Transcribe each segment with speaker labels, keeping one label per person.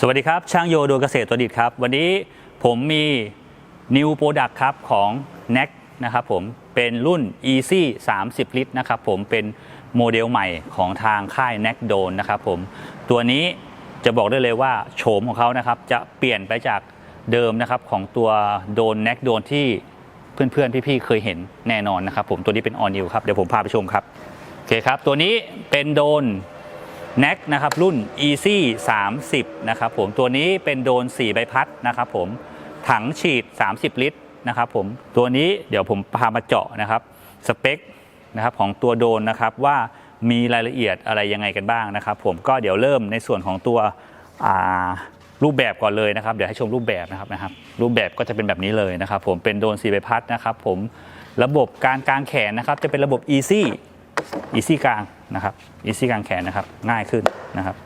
Speaker 1: สวัสดีครับ ช่างโยโดยเกษตรตัวดิตครับ วันนี้ผมมี New Product ครับของ n a c นะครับผมเป็นรุ่น Easy 30 ลิตรนะครับผมเป็นโมเดลใหม่ของทางค่าย n a c d o n นะครับผมตัวนี้จะบอกได้เลยว่าโฉมของเขานะครับจะเปลี่ยนไปจากเดิมนะครับของตัวโดน n a c d o n ที่เพื่อนๆ พี่ๆ เคยเห็นแน่นอนนะครับผมตัวนี้เป็น All New ครับเดี๋ยวผมพาไปชมครับโอเคครับตัวนี้เป็นโดน n a c นะครับรุ่น Easy 30นะครับผมตัวนี้เป็นโดน 4 ใบพัดนะครับผมถังฉีด 30 ลิตรนะครับผมตัวนี้เดี๋ยวผมพามาเจาะนะครับสเปคนะครับของตัวโดนนะครับว่ามีรายละเอียดอะไรยังไงกันบ้างนะครับ ผมก็เดี๋ยวเริ่มในส่วนของตัวรูปแบบก่อนเลยนะครับ เดี๋ยวให้ชมรูปแบบนะครับนะครับ รูปแบบก็จะเป็นแบบนี้เลยนะครับ ผมเป็นโดน4ใบพัดนะครับ ผมระบบการกางแขนนะครับ จะเป็นระบบ Easy อีซี่กลาง นะครับอีซี่กางแขนนะครับง่ายขึ้นนะครับ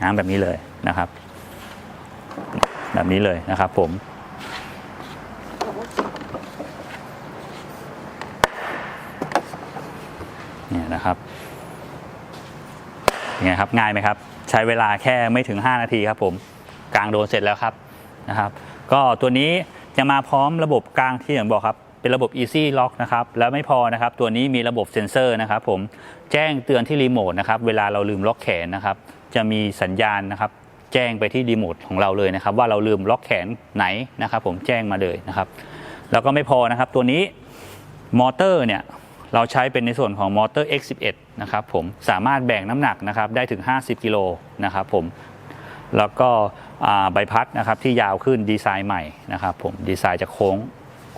Speaker 1: ง้างแบบนี้เลยนะครับ แบบนี้เลยนะครับผมเนี่ยนะครับยังไงครับง่ายไหมครับ ใช้เวลาแค่ไม่ถึง 5 นาทีครับผมกลางโดนเสร็จแล้วครับนะครับ ก็ตัวนี้จะมาพร้อมระบบกลางที่อย่างบอกครับ เป็นระบบ Easy Lock นะครับ แล้วไม่พอนะครับ ตัวนี้มีระบบเซ็นเซอร์นะครับผม แจ้งเตือนที่รีโมทนะครับ เวลาเราลืมล็อกแขนนะครับ จะมีสัญญาณนะครับ แจ้งไปที่รีโมทของเราเลยนะครับ ว่าเราลืมล็อกแขนไหนนะครับ ผม แจ้งมาเลยนะครับ แล้วก็ไม่พอนะครับ ตัวนี้มอเตอร์เนี่ย เราใช้เป็นในส่วนของมอเตอร์ X11 นะครับผม สามารถแบ่งน้ำหนักนะครับ ได้ถึง 50 กิโลนะครับผมแล้วก็ใบพัดนะครับที่ยาวขึ้นดีไซน์ใหม่นะครับผมดีไซน์จะโค้ง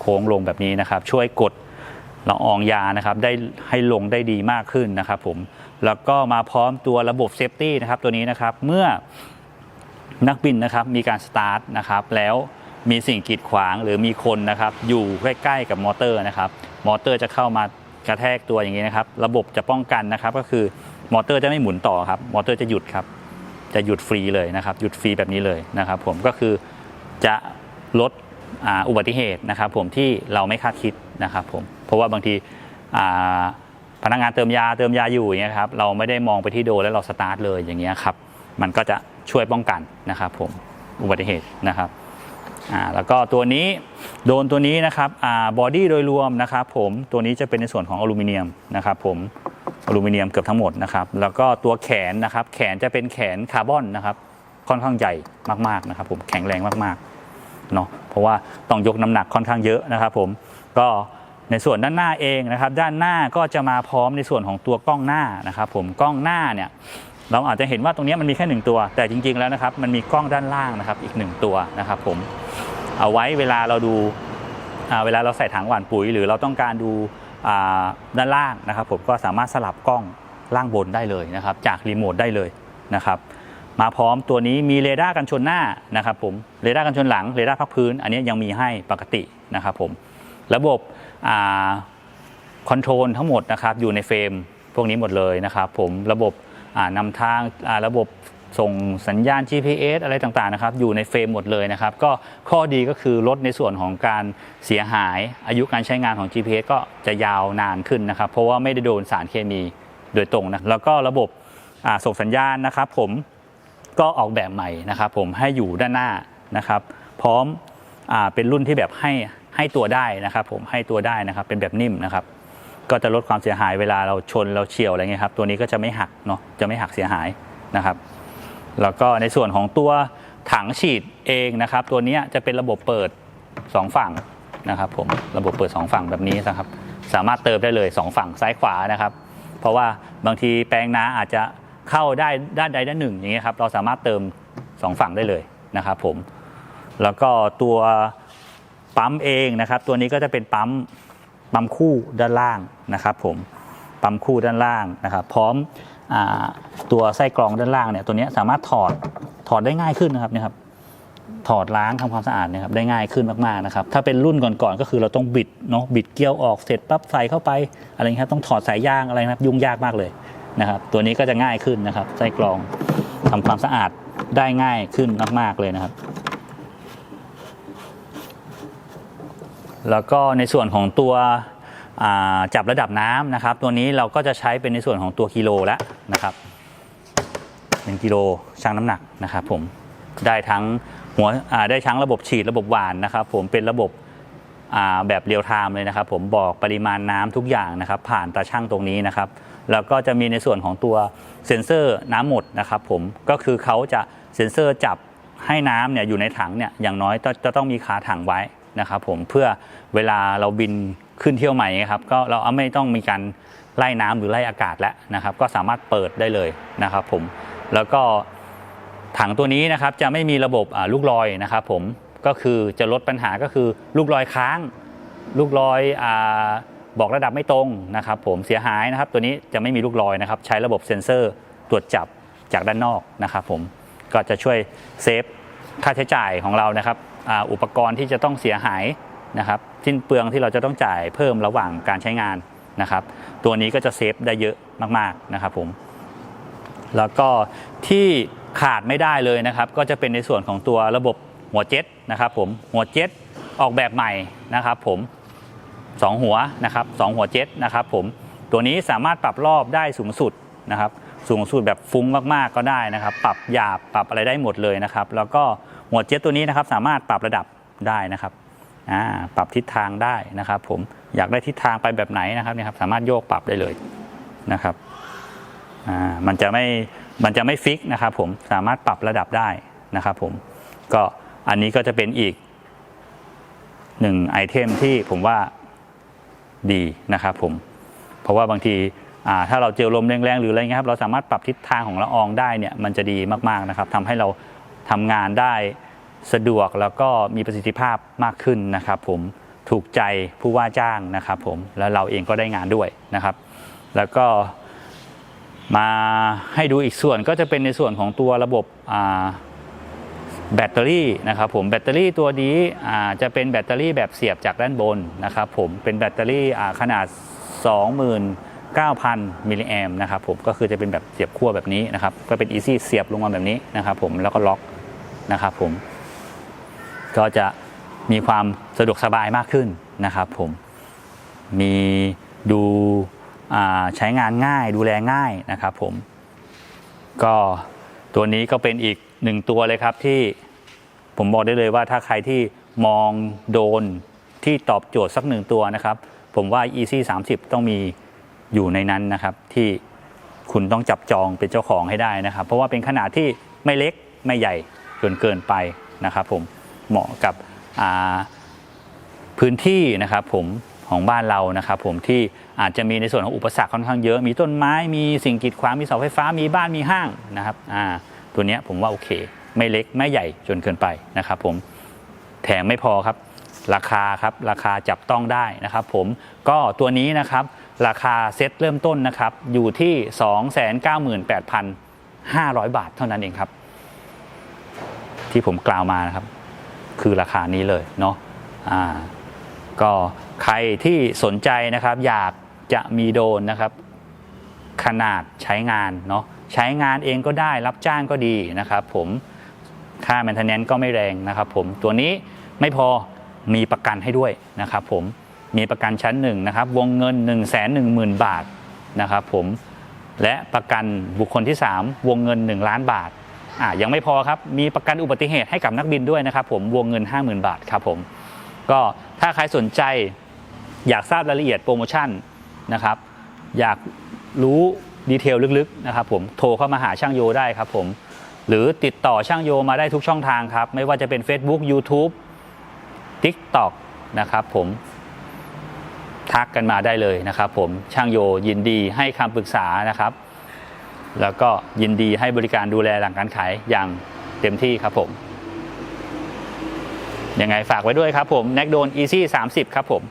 Speaker 1: โค้งลงแบบนี้นะครับ ช่วยกดละอองยานะครับได้ให้ลงได้ดีมากขึ้นนะครับผมแล้วก็มาพร้อมตัวระบบเซฟตี้นะครับตัวนี้นะครับเมื่อนักบินนะครับมีการสตาร์ทนะครับแล้วมีสิ่งกีดขวางหรือมีคนนะครับอยู่ใกล้ๆกับมอเตอร์นะครับมอเตอร์จะเข้ามากระแทกตัวอย่างนี้นะครับ ระบบจะป้องกันนะครับก็คือมอเตอร์จะไม่หมุนต่อครับมอเตอร์จะหยุดครับจะหยุดฟรีเลยนะครับหยุดฟรีแบบนี้เลยนะครับ ผมก็คือจะลด อุบัติเหตุนะครับผมที่เราไม่คาดคิดนะครับผมเพราะว่าบางทีพนักงานเติมยาเติมยาอยู่อย่างเงี้ยครับเราไม่ได้มองไปที่โดแล้วเราสตาร์ทเลยอย่างเงี้ยครับมันก็จะช่วยป้องกันนะครับผมอุบัติเหตุนะครับแล้วก็ตัวนี้โดนตัวนี้นะครับบอดี้โดยรวมนะครับผมตัวนี้จะเป็นในส่วนของอลูมิเนียมนะครับผมอลูมิเนียมเกือบทั้งหมดนะครับแล้วก็ตัวแขนนะครับแขนจะเป็นแขนคาร์บอนนะครับค่อนข้างใหญ่มากๆนะครับผมแข็งแรงมากๆ เนาะเพราะว่าต้องยกน้ำหนักค่อนข้างเยอะนะครับผมก็ในส่วนด้านหน้าเองนะครับ ด้านหน้าก็จะมาพร้อมในส่วนของตัวกล้องหน้านะครับผมกล้องหน้าเนี่ยเราอาจจะเห็นว่าตรงนี้มันมีแค่หนึ่งตัว แต่จริงๆแล้วนะครับ มันมีกล้องด้านล่างนะครับ อีกหนึ่งตัวนะครับผมเอาไว้เวลาเราดูเวลาเราใส่ถังหว่านปุ๋ย หรือเราต้องการดูด้านล่างนะครับ ผมก็สามารถสลับกล้องล่างบนได้เลยนะครับ จากรีโมทได้เลยนะครับ มาพร้อมตัวนี้มีเรดาร์กันชนหน้านะครับผมเรดาร์กันชนหลังเรดาร์พักพื้น อันนี้ยังมีให้ปกตินะครับผมระบบคอนโทรลทั้งหมดนะครับอยู่ในเฟรมพวกนี้หมดเลยนะครับผมระบบอ่านำทางาระบบส่งสัญญาณ GPS อะไรต่างๆนะครับอยู่ในเฟรมหมดเลยนะครับ ก็ข้อดีก็คือลดในส่วนของการเสียหายอายุการใช้งานของ GPS ก็จะยาวนานขึ้นนะครับ เพราะว่าไม่ได้โดนสารเคมีโดยตรงนะแล้วก็ระบบส่งสัญญาณนะครับผม ก็ออกแบบใหม่นะครับผมให้อยู่ด้านหน้านะครับ พร้อมอาเป็นรุ่นที่แบบให้ให้ตัวได้นะครับ ผมให้ตัวได้นะครับ เป็นแบบนิ่มนะครับ ก็จะลดความเสียหายเวลาเราชนเราเฉียวอะไรเงี้ยครับ ตัวนี้ก็จะไม่หักเนาะจะไม่หักเสียหายนะครับ แล้วก็ในส่วนของตัวถังฉีดเองนะครับ ตัวนี้จะเป็นระบบเปิด 2 ฝั่งนะครับผมระบบเปิด 2 ฝั่งแบบนี้นะครับ สามารถเติมได้เลย 2 ฝั่งซ้ายขวานะครับ เพราะว่าบางทีแปลงน้าอาจจะ เข้าได้ด้านใดด้านหนึ่งอย่างเงี้ยครับเราสามารถเติม 2 ฝั่งได้เลยนะครับผมแล้วก็ตัวปั๊มเองนะครับตัวนี้ก็จะเป็นปั๊มปั๊มคู่ด้านล่างนะครับผมปั๊มคู่ด้านล่างนะครับ พร้อมอตัวไส้กรองด้านล่างเนี่ยตัวนี้สามารถถอดถอดได้ง่ายขึ้นนะครับเนี่ยครับถอดล้างทำความสะอาดเนะครับได้ง่ายขึ้นมากๆนะครับ ถ้าเป็นรุ่นก่อนๆก็คือเราต้องบิดเนาะบิดเกลียวออกเสร็จปั๊บใส่เข้าไปอะไรเงี้ยครับต้องถอดสายยางอะไรนะครับยุ่งยากมากเลย นะครับตัวนี้ก็จะง่ายขึ้นนะครับไส้กรองทำความสะอาดได้ง่ายขึ้นมาก ๆ เลยนะครับ แล้วก็ในส่วนของตัวจับระดับน้ำนะครับ ตัวนี้เราก็จะใช้เป็นในส่วนของตัวกิโลแล้วนะครับ1กิโลชั่งน้ำหนักนะครับผมได้ทั้งหัวได้ทั้งระบบฉีดระบบหวานนะครับ ผมเป็นระบบ แบบเรียลไทม์เลยนะครับ ผมบอกปริมาณน้ำทุกอย่างนะครับ ผ่านตาช่างตรงนี้นะครับ แล้วก็จะมีในส่วนของตัวเซ็นเซอร์น้ำหมดนะครับ ผมก็คือเขาจะเซ็นเซอร์จับให้น้ำเนี่ยอยู่ในถังเนี่ยอย่างน้อยจะต้องมีคาถังไว้นะครับผมเพื่อเวลาเราบินขึ้นเที่ยวใหม่ครับก็เราไม่ต้องมีการไล่น้ำหรือไล่อากาศแล้วนะครับ ก็สามารถเปิดได้เลยนะครับ ผมแล้วก็ถังตัวนี้นะครับจะไม่มีระบบลูกลอยนะครับ ผม ก็คือจะลดปัญหาก็คือลูกลอยค้าง ลูกลอยอบอกระดับไม่ตรงนะครับผมเสียหายนะครับตัวนี้จะไม่มีลูกลอยนะครับ ใช้ระบบเซ็นเซอร์ตรวจจับจากด้านนอกนะครับผมก็จะช่วยเซฟค่าใช้จ่ายของเรานะครับออุปกรณ์ที่จะต้องเสียหายนะครับสิ้นเปลืองที่เราจะต้องจ่ายเพิ่มระหว่างการใช้งานนะครับ ตัวนี้ก็จะเซฟได้เยอะมากๆนะครับผมแล้วก็ที่ขาดไม่ได้เลยนะครับ ก็จะเป็นในส่วนของตัวระบบหัวเจ็ต นะครับผมหัวเจ็ตออกแบบใหม่นะครับผมสองหัวนะครับสองหัวเจ็ตนะครับผมตัวนี้สามารถปรับรอบได้สูงสุดนะครับสูงสุดแบบฟุ้งมากๆก็ได้นะครับ ปรับหยาบปรับอะไรได้หมดเลยนะครับ แล้วก็หัวเจ็ตตัวนี้นะครับสามารถปรับระดับได้นะครับปรับทิศทางได้นะครับผมอยากได้ทิศทางไปแบบไหนนะครับเนี่ยครับสามารถโยกปรับได้เลยนะครับมันจะไม่มันจะไม่ฟิกนะครับผมสามารถปรับระดับได้นะครับผมก็ อันนี้ก็จะเป็นอีกหนึ่งไอเทมที่ผมว่าดีนะครับผม เพราะว่าบางทีถ้าเราเจอลมแรงๆหรืออะไรเงี้ยครับเราสามารถปรับทิศทางของละอองได้เนี่ยมันจะดีมากๆนะครับทำให้เราทำงานได้สะดวกแล้วก็มีประสิทธิภาพมากขึ้นนะครับผมถูกใจผู้ว่าจ้างนะครับผมแล้วเราเองก็ได้งานด้วยนะครับ แล้วก็มาให้ดูอีกส่วนก็จะเป็นในส่วนของตัวระบบอ่า แบตเตอรี่นะครับผมแบตเตอรี่ตัวนี้จะเป็นแบตเตอรี่แบบเสียบจากด้านบนนะครับผมเป็นแบตเตอรี่อ่าขนาด 29,000มิลลิแอมนะครับผมก็คือจะเป็นแบบเสียบขั้วแบบนี้นะครับก็เป็น easy เสียบลงมาแบบนี้นะครับผมแล้วก็ล็อกนะครับผมก็จะมีความสะดวกสบายมากขึ้นนะครับผมมีดูใช้งานง่ายดูแลง่ายนะครับผมก็ตัวนี้ก็เป็นอีก หนึ่งตัวเลยครับที่ผมบอกได้เลยว่าถ้าใครที่มองโดนที่ตอบโจทย์สักหนึ่งตัวนะครับ ผมว่า Easy 30 ต้องมีอยู่ในนั้นนะครับ ที่คุณต้องจับจองเป็นเจ้าของให้ได้นะครับ เพราะว่าเป็นขนาดที่ไม่เล็กไม่ใหญ่จนเกินไปนะครับ ผมเหมาะกับพื้นที่นะครับ ผมของบ้านเรานะครับ ผมที่อาจจะมีในส่วนของอุปสรรคค่อนข้างเยอะ มีต้นไม้มีสิ่งกีดขวางมีเสาไฟฟ้ามีบ้านมีห้างนะครับอ่า ตัวนี้ผมว่าโอเค ไม่เล็กไม่ใหญ่จนเกินไปนะครับผมแถมไม่พอครับ ราคาครับราคาจับต้องได้นะครับ ผมก็ตัวนี้นะครับ ราคาเซ็ตเริ่มต้นนะครับ อยู่ที่ 298,500 บาทเท่านั้นเองครับ ที่ผมกล่าวมานะครับ คือราคานี้เลยเนาะอ่าก็ใครที่สนใจนะครับ อยากจะมีโดนนะครับ ขนาดใช้งานเนาะ ใช้งานเองก็ได้รับจ้างก็ดีนะครับผมค่าแมนเทนแนนก็ไม่แรงนะครับผมตัวนี้ไม่พอมีประกันให้ด้วยนะครับผมมีประกันชั้นหนึ่งนะครับวงเงิน 1 1 0 0 0 0 บาทนะครับผมและประกันบุคคลที่ 3 วงเงิน 1 ล้านบาทอ่ายังไม่พอครับมีประกันอุบัติเหตุให้กับนักบินด้วยนะครับผมวงเงิน 50,000 บาทครับผมก็ถ้าใครสนใจอยากทราบรายละเอียดโปรโมชั่นนะครับอยากรู้ ดีเทลลึกๆนะครับผมโทรเข้ามาหาช่างโยได้ครับผมหรือติดต่อช่างโยมาได้ทุกช่องทางครับ ไม่ว่าจะเป็น Facebook YouTube TikTok นะครับผมทักกันมาได้เลยนะครับผมช่างโยยินดีให้คำปรึกษานะครับ แล้วก็ยินดีให้บริการดูแลหลังการขายอย่างเต็มที่ครับผมยังไงฝากไว้ด้วยครับผมแน็กโดน Easy 30 ครับผม